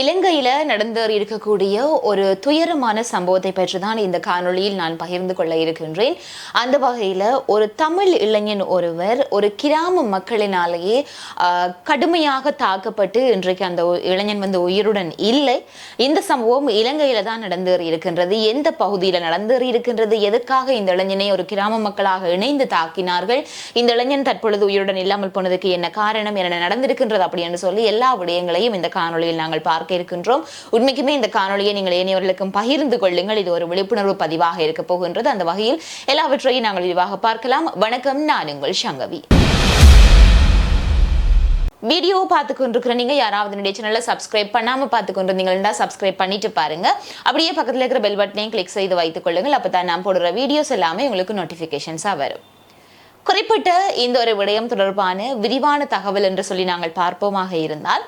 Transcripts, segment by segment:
இலங்கையில் நடந்தேறி இருக்கக்கூடிய ஒரு துயரமான சம்பவத்தை பற்றி தான் இந்த காணொளியில் நான் பகிர்ந்து கொள்ள இருக்கின்றேன். அந்த வகையில் ஒரு தமிழ் இளைஞன் ஒருவர் ஒரு கிராம மக்களினாலேயே கடுமையாக தாக்கப்பட்டு இன்றைக்கு அந்த இளைஞன் வந்து உயிருடன் இல்லை. இந்த சம்பவம் இலங்கையில் தான் நடந்தேறி இருக்கின்றது. எந்த பகுதியில் நடந்து இருக்கின்றது? எதற்காக இந்த இளைஞனை ஒரு கிராம மக்களாக இணைந்து தாக்கினார்கள்? இந்த இளைஞன் தற்பொழுது உயிருடன் இல்லாமல் போனதுக்கு என்ன காரணம்? என்ன நடந்திருக்கின்றது? அப்படின்னு சொல்லி எல்லா விடயங்களையும் இந்த காணொளியில் நாங்கள் பார்க்க இருக்கின்றோம். உண்மைக்குமே இந்த காணொலியை நீங்கள் ஏனையவர்களுக்கும் பகிர்ந்து கொள்ளுங்கள். இது ஒரு விழிப்புணர்வு பதிவாக இருக்க போகின்றது. அந்த வகையில் எல்லாவற்றையும் நாங்கள் விரிவாக பார்க்கலாம். வணக்கம். நான் உங்கள் சங்கவி. வீடியோ பார்த்து கொண்டிருக்கிற நீங்க யாராவது என்னுடைய சேனலை சப்ஸ்கிரைப் பண்ணாம பார்த்து கொண்டிருந்தீங்கன்னா சப்ஸ்கிரைப் பண்ணிட்டு பாருங்க. அப்படியே பக்கத்துல இருக்கிற பெல் பட்டனையும் கிளிக் செய்து வைத்துக் கொள்ளுங்கள். அப்பதான் நான் போடுற வீடியோஸ் எல்லாமே உங்களுக்கு நோட்டிஃபிகேஷன்ஸாக வரும். குறிப்பிட்ட இந்த ஒரு விடயம் தொடர்பான விரிவான தகவல் என்று சொல்லி நாங்கள் பார்ப்போமாக இருந்தால்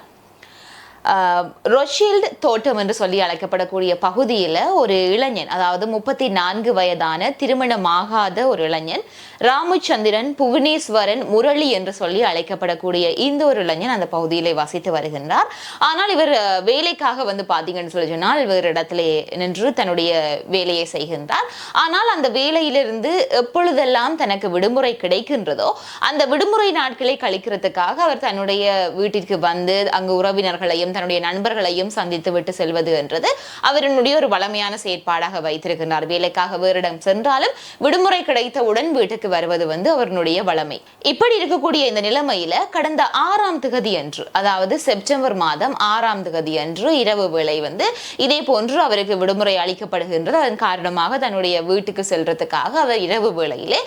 ரொஷீல்டு தோட்டம் என்று சொல்லி அழைக்கப்படக்கூடிய பகுதியில் ஒரு இளைஞன் அதாவது முப்பத்தி நான்கு வயதான திருமணமாகாத ஒரு இளைஞன் ராமச்சந்திரன் புவனேஸ்வரன் முரளி என்று சொல்லி அழைக்கப்படக்கூடிய இந்த ஒரு இளைஞன் அந்த பகுதியிலே வசித்து வருகின்றார். ஆனால் இவர் வேலைக்காக வந்து பார்த்தீங்கன்னு சொல்லி சொன்னால் இவர் இடத்திலே நின்று தன்னுடைய வேலையை செய்கின்றார். ஆனால் அந்த வேலையிலிருந்து எப்பொழுதெல்லாம் தனக்கு விடுமுறை கிடைக்கின்றதோ அந்த விடுமுறை நாட்களை கழிக்கிறதுக்காக அவர் தன்னுடைய வீட்டிற்கு வந்து அங்கு உறவினர்களையும் தன்னுடைய நண்பர்களையும் சந்தித்து விட்டு செல்வது என்றது அவருடைய ஒரு வளமையான செயற்பாடாக வைத்திருக்கிறார் வேலைக்காக வேறிடம் சென்றாலும் விடுமுறை கிடைத்தவுடன் வீட்டுக்கு வருவது வந்து அவருடைய வளமை. இப்படி இருக்கக்கூடிய இந்த நிலைமையில கடந்த ஆறாம் திகதி அன்று அதாவது செப்டம்பர் மாதம் ஆறாம் திகதி அன்று இரவு வேளை வந்து இதே போன்று அவருக்கு விடுமுறை அளிக்கப்படுகின்றது. அதன் காரணமாக தன்னுடைய வீட்டுக்கு செல்றதுக்காக அவர் இரவு வேளையிலே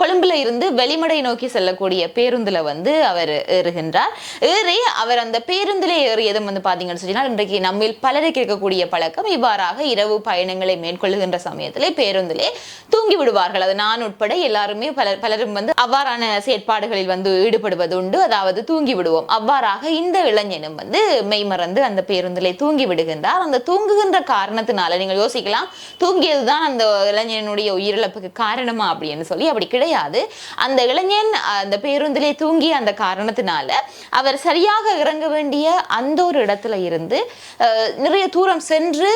கொழும்புல இருந்து வெளிமடை நோக்கி செல்லக்கூடிய பேருந்துல வந்து அவர் ஏறுகின்றார். ஏறி அவர் அந்த பேருந்திலே ஏறியதும் வந்து பார்த்தீங்கன்னு சொன்னால் இன்றைக்கு நம்மில் பலருக்கு இருக்கக்கூடிய பழக்கம் இவ்வாறாக இரவு பயணங்களை மேற்கொள்ளுகின்ற சமயத்திலே பேருந்திலே தூங்கி விடுவார்கள். அது நான் உட்பட எல்லாருமே பலர் பலரும் வந்து அவ்வாறான செயற்பாடுகளில் வந்து ஈடுபடுவது உண்டு. அதாவது தூங்கி விடுவோம். அவ்வாறாக இந்த இளைஞனும் வந்து மெய்மறந்து அந்த பேருந்திலே தூங்கி விடுகின்றார். அந்த தூங்குகின்ற காரணத்தினால நீங்கள் யோசிக்கலாம் தூங்கியதுதான் அந்த இளைஞனுடைய உயிரிழப்புக்கு காரணமா அப்படின்னு சொல்லி அப்படி கிடையாது. அந்த இளைஞன் அந்த பேருந்திலே தூங்கிய அந்த காரணத்தினால அவர் சரியாக இறங்க வேண்டிய அந்த ஒரு இடத்துல இருந்து நிறைய தூரம் சென்று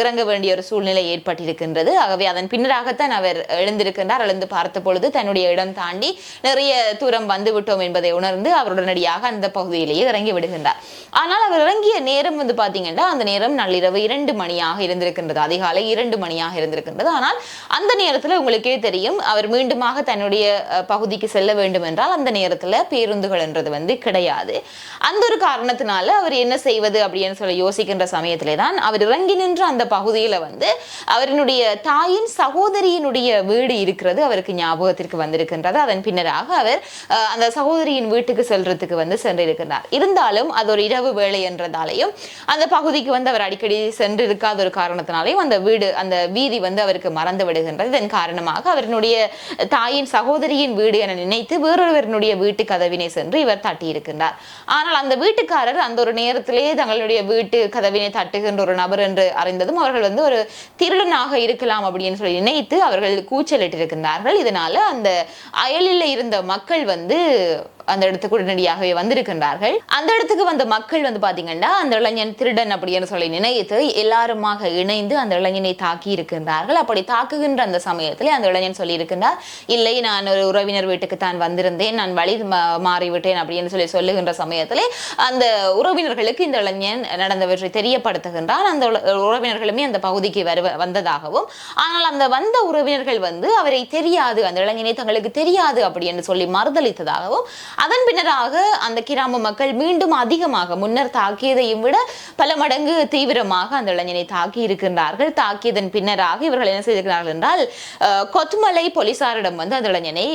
இறங்க வேண்டிய ஒரு சூழ்நிலை ஏற்பட்டிருக்கின்றது. ஆகவே அதன் பின்னராகத்தான் அவர் எழுந்திருக்கின்றார். எழுந்து பார்த்த பொழுது தன்னுடைய இடம் தாண்டி நிறைய தூரம் வந்து விட்டோம் என்பதை உணர்ந்து அவர் உடனடியாக அந்த பகுதியிலேயே இறங்கி விடுகின்றார். ஆனால் அவர் இறங்கிய நேரம் வந்து பார்த்தீங்கன்னா அந்த நேரம் நள்ளிரவு இரண்டு மணியாக இருந்திருக்கின்றது. அதிகாலை இரண்டு மணியாக இருந்திருக்கின்றது. ஆனால் அந்த நேரத்தில் உங்களுக்கே தெரியும் அவர் மீண்டுமாக தன்னுடைய பகுதிக்கு செல்ல வேண்டும் என்றால் அந்த நேரத்தில் பேருந்துகள் என்றது வந்து கிடையாது. அந்த ஒரு காரணத்தினால அவர் அவர் என்ன செய்வது அப்படின்னு சொல்லி யோசிக்கின்ற சமயத்திலே தான் அவர் இறங்கி நின்ற அந்த பகுதியில் வந்து அவரினுடைய தாயின் சகோதரியினுடைய வீடு இருக்கிறது அவருக்கு ஞாபகத்திற்கு வந்திருக்கின்றது. அதன் பின்னராக அவர் அந்த சகோதரியின் வீட்டுக்கு செல்றதுக்கு வந்து சென்றிருக்கிறார் இருந்தாலும் அது ஒரு இரவு வேலை என்றதாலையும் அந்த பகுதிக்கு வந்து அவர் அடிக்கடி சென்றிருக்காத ஒரு காரணத்தினாலையும் அந்த வீடு அந்த வீதி வந்து அவருக்கு மறந்து விடுகின்றது. இதன் காரணமாக அவரினுடைய தாயின் சகோதரியின் வீடு என நினைத்து வேறொருவரினுடைய வீட்டு கதவினை சென்று இவர் தட்டியிருக்கின்றார். ஆனால் அந்த வீட்டுக்காரர் அந்த ஒரு நேரத்திலே தங்களுடைய வீட்டு கதவினை தட்டுகின்ற ஒரு நபர் என்று அறிந்ததும் அவர்கள் வந்து ஒரு திருடனாக இருக்கலாம் அப்படின்னு சொல்லி நினைத்து அவர்கள் கூச்சலிட்டிருக்கின்றார்கள். இதனால அந்த அயலில் இருந்த மக்கள் வந்து அந்த இடத்துக்கு உடனடியாகவே வந்திருக்கின்றார்கள். அந்த இடத்துக்கு வந்த மக்கள் வந்து பாத்தீங்கன்னா அந்த இளைஞன் திருடன் அப்படின்னு சொல்லி நினைத்து எல்லாருமாக இணைந்து அந்த இளைஞனை தாக்கி இருக்கின்றார்கள். அப்படி தாக்குகின்ற அந்த சமயத்திலே அந்த இளைஞன் சொல்லி இருக்கின்றார் இல்லை நான் ஒரு உறவினர் வீட்டுக்கு தான் வந்திருந்தேன். நான் வழி மாறிவிட்டேன் அப்படின்னு சொல்லி சொல்லுகின்ற சமயத்திலே அந்த உறவினர்களுக்கு இந்த இளைஞன் நடந்தவற்றை தெரியப்படுத்துகின்றான். அந்த உறவினர்களுமே அந்த பகுதிக்கு வருவ வந்ததாகவும் ஆனால் அந்த வந்த உறவினர்கள் வந்து அவரை தெரியாது அந்த இளைஞனை தங்களுக்கு தெரியாது அப்படி என்று சொல்லி மறுதளித்ததாகவும் அதன் பின்னராக அந்த கிராம மக்கள் மீண்டும் அதிகமாக முன்னர் தாக்கியதையும் விட பல மடங்கு தீவிரமாக அந்த இளைஞனை தாக்கி இருக்கின்றார்கள். தாக்கியதன் பின்னராக இவர்கள் என்ன செய்திருக்கிறார்கள் என்றால் கொத்துமலை போலீசாரிடம் வந்து அந்த இளைஞனை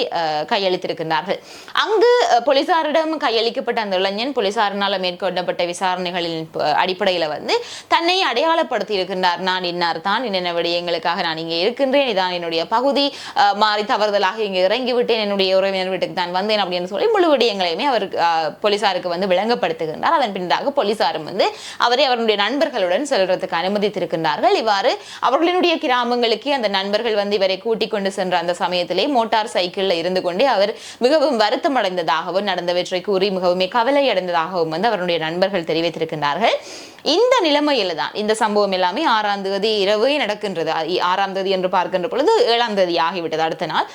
கையளித்திருக்கின்றார்கள். அங்கு போலீசாரிடம் கையளிக்கப்பட்ட அந்த இளைஞன் போலீசாரினால் மேற்கொள்ளப்பட்ட விசாரணைகளின் அடிப்படையில் அடிப்படையில வந்து தன்னை அடையாளப்படுத்தி இருக்கின்றார் நான் இன்னார் தான் என்னென்ன விடயங்களுக்காக நான் இங்கே இருக்கின்றேன் இதான் என்னுடைய பகுதி மாறி தவறுதலாக இங்கே இறங்கிவிட்டேன் என்னுடைய உறவினர் வீட்டுக்கு தான் வந்தேன் அப்படின்னு சொல்லி முழு விடயங்களையுமே அவர் போலீசாருக்கு வந்து விளங்கப்படுத்துகின்றார். அதன் பின்னதாக போலீசாரும் வந்து அவரை அவருடைய நண்பர்களுடன் செல்றதுக்கு அனுமதித்திருக்கின்றார்கள். இவ்வாறு அவர்களினுடைய கிராமங்களுக்கு அந்த நண்பர்கள் வந்து இவரை கூட்டிக் கொண்டு சென்ற அந்த சமயத்திலே மோட்டார் சைக்கிளில் இருந்து கொண்டே அவர் மிகவும் வருத்தம் அடைந்ததாகவும் நடந்தவற்றை கூறி மிகவுமே கவலை அடைந்ததாகவும் வந்து அவருடைய நண்பர்கள் தெரிவித்திருக்கின்றார்கள். இந்த நிலைமையில தான் இந்த சம்பவம் எல்லாமே ஆறாம் தேதி இரவே நடக்கின்றது. ஆறாம் தேதி என்று பார்க்கின்ற பொழுது ஏழாம் தேதி ஆகிவிட்டது. அடுத்த நாள்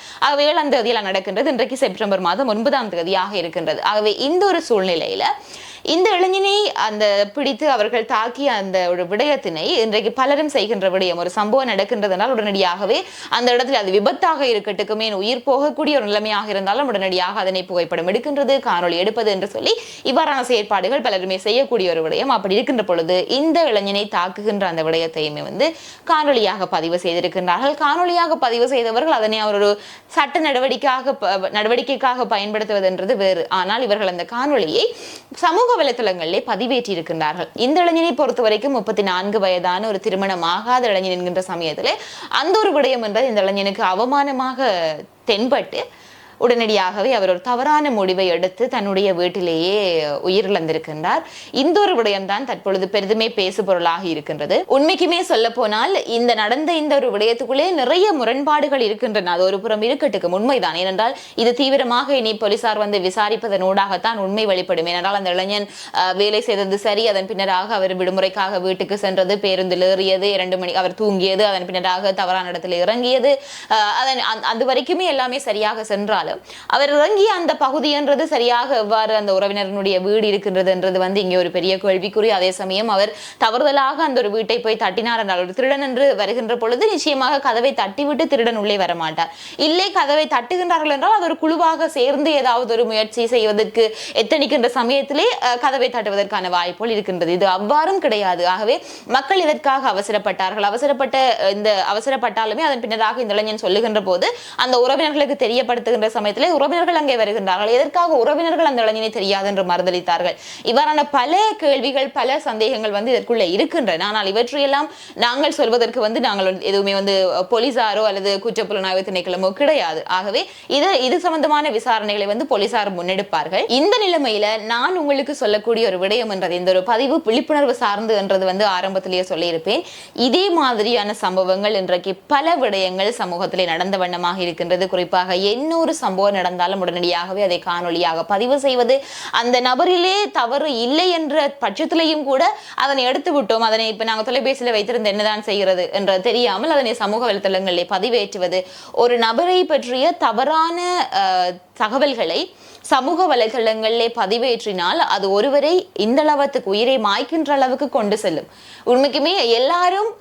ஏழாம் தேதியில் நடக்கின்றது. இன்றைக்கு செப்டம்பர் மாதம் ஒன்பதாம் தேதியாக இருக்கின்றது ஆகவே இந்த ஒரு சூழ்நிலையில இந்த இளைஞனை அந்த பிடித்து அவர்கள் தாக்கிய அந்த ஒரு விடயத்தினை இன்றைக்கு பலரும் செய்கின்ற விடயம். ஒரு சம்பவம் நடக்கின்றதுனால் உடனடியாகவே அந்த இடத்துல அது விபத்தாக இருக்கட்டுக்குமே உயிர் போகக்கூடிய ஒரு நிலைமையாக இருந்தாலும் உடனடியாக அதனை புகைப்படம் எடுக்கின்றது காணொளி எடுப்பது என்று சொல்லி இவ்வாறான செயற்பாடுகள் பலருமே செய்யக்கூடிய ஒரு விடயம். அப்படி இருக்கின்ற பொழுது இந்த இளைஞனை தாக்குகின்ற அந்த விடயத்தையுமே வந்து காணொலியாக பதிவு செய்திருக்கின்றார்கள். காணொலியாக பதிவு செய்தவர்கள் அதனை அவர் ஒரு சட்ட நடவடிக்கையாக நடவடிக்கைக்காக பயன்படுத்துவதென்றது வேறு. ஆனால் இவர்கள் அந்த காணொலியை சமூக வலைத்தளங்களிலே பதிவேற்றி இருக்கின்றார்கள் இந்த இளைஞனை பொறுத்த வரைக்கும் முப்பத்தி நான்கு வயதான ஒரு திருமணம் ஆகாத இளைஞன் என்கின்ற சமயத்திலே அந்த ஒரு விடயம் என்றது இந்த இளைஞனுக்கு அவமானமாக தென்பட்டு உடனடியாகவே அவர் ஒரு தவறான முடிவை எடுத்து தன்னுடைய வீட்டிலேயே உயிரிழந்திருக்கின்றார். இந்த ஒரு விடயம்தான் தற்பொழுது பெரிதுமே பேசு பொருளாக இருக்கின்றது. உண்மைக்குமே சொல்ல போனால் இந்த நடந்த இந்த ஒரு விடயத்துக்குள்ளே நிறைய முரண்பாடுகள் இருக்கின்றன. அது ஒரு புறம் இருக்கட்டுக்கும் உண்மைதான். ஏனென்றால் இது தீவிரமாக இனி போலீசார் வந்து விசாரிப்பதனூடாகத்தான் உண்மை வெளிப்படும். ஏனென்றால் அந்த இளைஞன் வேலை செய்தது சரி. அதன் பின்னராக அவர் விடுமுறைக்காக வீட்டுக்கு சென்றது பேருந்தில் ஏறியது இரண்டு மணி அவர் தூங்கியது அதன் பின்னராக தவறான இடத்தில் இறங்கியது அதன் அது வரைக்குமே எல்லாமே சரியாக சென்றால் இருந்தாலும் அவர் இறங்கிய அந்த பகுதின்றது சரியாக எவ்வாறு அந்த உறவினரினுடைய வீடு இருக்கின்றதுன்றது வந்து இங்கே ஒரு பெரிய கேள்விக்குறி. அதே சமயம் அவர் தவறுதலாக அந்த ஒரு வீட்டை போய் தட்டினார் என்றால் ஒரு திருடன் என்று வருகின்ற பொழுது நிச்சயமாக கதவை தட்டிவிட்டு திருடன் உள்ளே வரமாட்டார். இல்லை கதவை தட்டுகின்றார்கள் என்றால் அது ஒரு குழுவாக சேர்ந்து ஏதாவது ஒரு முயற்சி செய்வதற்கு எத்தனிக்கின்ற சமயத்திலே கதவை தட்டுவதற்கான வாய்ப்புகள் இருக்கின்றது. இது அவ்வாறும் கிடையாது. ஆகவே மக்கள் இதற்காக அவசரப்பட்டார்கள். அவசரப்பட்ட இந்த அவசரப்பட்டாலுமே அதன் பின்னராக இந்த இளைஞன் சொல்லுகின்ற போது அந்த உறவினர்களுக்கு தெரியப்படுத்துகின்ற சமயத்தில் உறவினர்கள் அங்கே வருகின்றார்கள். எதற்காக உறவினர்கள் அந்த இளைஞனை தெரியாது என்று மறுதளித்தார்கள் இவ்வாறான பல கேள்விகள் பல சந்தேகங்கள் வந்து இதற்குள்ளே இருக்கின்றன. ஆனால் இவற்றையெல்லாம் நாங்கள் சொல்வதற்கு வந்து நாங்கள் எதுவுமே வந்து போலீசாரோ அல்லது குற்றப்புலனாய்வு திணைக்களமோ கிடையாது. ஆகவே இது இது சம்பந்தமான விசாரணைகளை வந்து போலீசார் முன்னெடுப்பார்கள். இந்த நிலைமையில நான் உங்களுக்கு சொல்லக்கூடிய ஒரு விடயம் என்றது இந்த ஒரு பதிவு விழிப்புணர்வு சார்ந்து என்றது வந்து ஆரம்பத்திலேயே சொல்லியிருப்பேன். இதே மாதிரியான சம்பவங்கள் இன்றைக்கு பல விடயங்கள் சமூகத்திலே நடந்த வண்ணமாக இருக்கின்றது. குறிப்பாக எண்ணூறு சம்பவம் நடந்தாலும் உடனடியாகவே அதை காணொளியாக பதிவு செய்வது அந்த நபரிலே தவறு இல்லை என்ற பட்சத்திலையும் கூட அதனை எடுத்து விட்டோம். அதனை இப்போ நாங்கள் தொலைபேசியில் வைத்திருந்து என்னதான் செய்கிறது என்று தெரியாமல் அதனை சமூக வலைத்தளங்களில் பதிவேற்றுவது ஒரு நபரை பற்றிய தவறான தகவல்களை சமூக வலைதளங்களிலே பதிவேற்றினால் அது ஒருவரை இந்த அளவுக்கு உயிரை மாய்க்கின்ற அளவுக்கு கொண்டு செல்லும். உண்மைக்குமே எல்லாரும்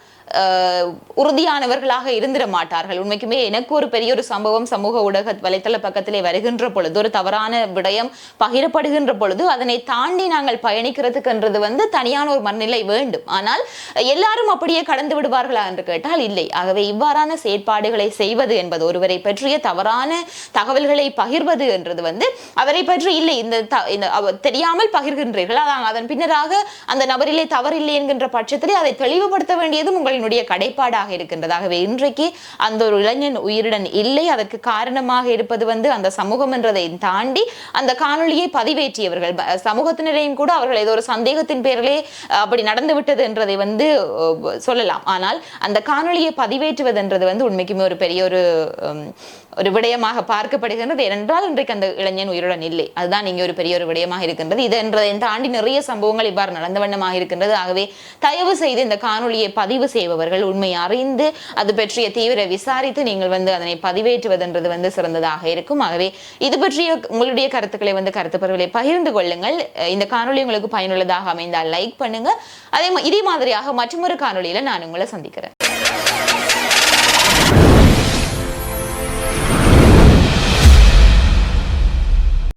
உறுதியானவர்களாக இருந்திட மாட்டார்கள். உண்மைக்குமே எனக்கு ஒரு பெரிய ஒரு சம்பவம் சமூக ஊடக வலைத்தள பக்கத்திலே வருகின்ற பொழுது ஒரு தவறான விடயம் பகிரப்படுகின்ற பொழுது அதனை தாண்டி நாங்கள் பயணிக்கிறதுக்குன்றது வந்து தனியான ஒரு மனநிலை வேண்டும். ஆனால் எல்லாரும் அப்படியே கடந்து விடுவார்களா என்று கேட்டால் இல்லை. ஆகவே இவ்வாறான செயற்பாடுகளை செய்வது என்பது ஒருவரை பற்றிய தவறான தகவல்களை பகிர்வது என்றது வந்து அவரை பற்றி இல்லை. இந்த த- இந்த தெரியாமல் பகிர்கின்றீர்கள். அதன் பின்னராக அந்த நபரிலே தவறில்லை என்கின்ற பட்சத்திலே அதை தெளிவுபடுத்த வேண்டியதும் மக்களினுடைய கடைப்பாடாக இருக்கின்றதாகவே. இன்றைக்கு அந்த ஒரு இளைஞன் உயிருடன் இல்லை. அதற்கு காரணமாக இருப்பது வந்து அந்த சமூகம் என்றதை தாண்டி அந்த காணொலியை பதிவேற்றியவர்கள். சமூகத்தினரையும் கூட அவர்கள் ஏதோ ஒரு சந்தேகத்தின் பேரிலே அப்படி நடந்து விட்டது என்றதை வந்து சொல்லலாம். ஆனால் அந்த காணொளியை பதிவேற்றுவதுன்றது வந்து உண்மைக்குமே ஒரு பெரிய ஒரு ஒரு விடயமாக பார்க்கப்படுகின்றது. ஏனென்றால் இன்றைக்கு அந்த இளைஞன் உயிருடன் இல்லை. அதுதான் இங்கே ஒரு பெரிய ஒரு விடயமாக இருக்கின்றது. இது என்றதை தாண்டி நிறைய சம்பவங்கள் இவ்வாறு நடந்த வண்ணமாக இருக்கின்றது. ஆகவே தயவு செய்து இந்த காணொலியை பதிவு செய்ய செய்பவர்கள் உண்மை அறிந்து அது பற்றிய தீவிர விசாரித்து நீங்கள் வந்து அதனை பதிவேற்றுவதென்றது வந்து சிறந்ததாக இருக்கும். ஆகவே இது பற்றிய உங்களுடைய கருத்துக்களை வந்து கருத்து பரவலை பகிர்ந்து கொள்ளுங்கள். இந்த காணொலி உங்களுக்கு பயனுள்ளதாக அமைந்தால் லைக் பண்ணுங்க. அதே இதே மாதிரியாக மற்றொரு காணொலியில நான் உங்களை சந்திக்கிறேன்.